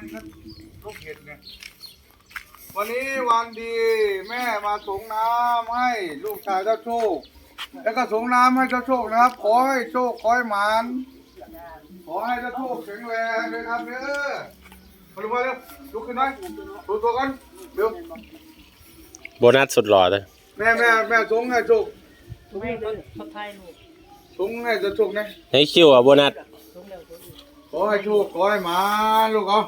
มันก็ลูกเห็ดเนี่ย วันนี้วันดี แม่มาส่งน้ำให้ลูกชายเจ้าโชค แล้วก็ส่งน้ำให้เจ้าโชคนะครับ ขอให้โชคขอให้หมาน ขอให้เจ้าโชคแข็งแรงเลยครับเด้อมาลุกมาเร็วลุกขึ้นหน่อยดูตัวกันเร็วโบนัสสุดหล่อเลยแม่แม่แม่ส่งให้โชคไม่เขาเขาถ่ายรูปส่งให้เจ้าโชคนะให้คิวอะโบนัสลงแล้วตัวอื่นขอให้โชคขอให้หมานลูกเอา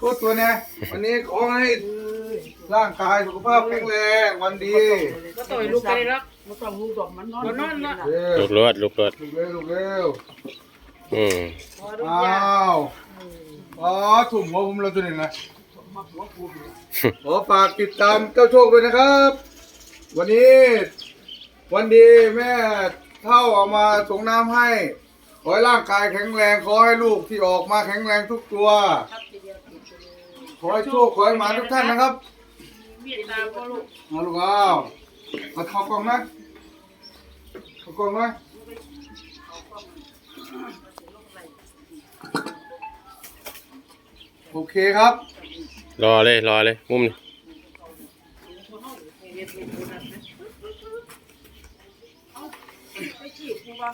ทุกตัวเนี่ยวันนี้ขอให้ร่างกายสุขภาพแข็งแรงวันดีก็ต่อยลูกไปแล้วมันต้องลูกดอกมันนอนมันนอนละเร็วลูกรวดลูกรวดลูกเร็วลูกเร็วอืมพอลูกอ้ยาาวอ๋อถุ่มหัวผมเราตัวนี้นะขอฝากติดตามเจ้าโชคด้วยนะครับ วันนี้ วันดีแม่เท่าเอามาส่งน้ำให้ ขอให้ร่างกายแข็งแรง ขอให้ลูกที่ออกมาแข็งแรงทุกตัว ขอให้โชคขอให้หมาทุกท่านนะครับมีดตาพ่อลูกมาลูกเอามาเข้ากล่องนะเข้ากล่องนะโอเคครับ รอเลยรอเลยมุมนี้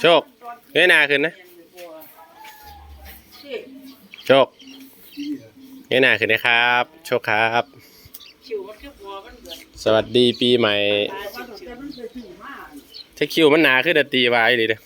โชคเงยหน้าขึ้นนะโชค เงยหน้าขึ้นนะครับ โชคครับชิวมันคือบัวมันเกิดสวัสดีปีใหม่ตายว่าแต่มันเคยถือมากถ้าคิวมันหนาขึ้นจะตีไว้เลยเด้อ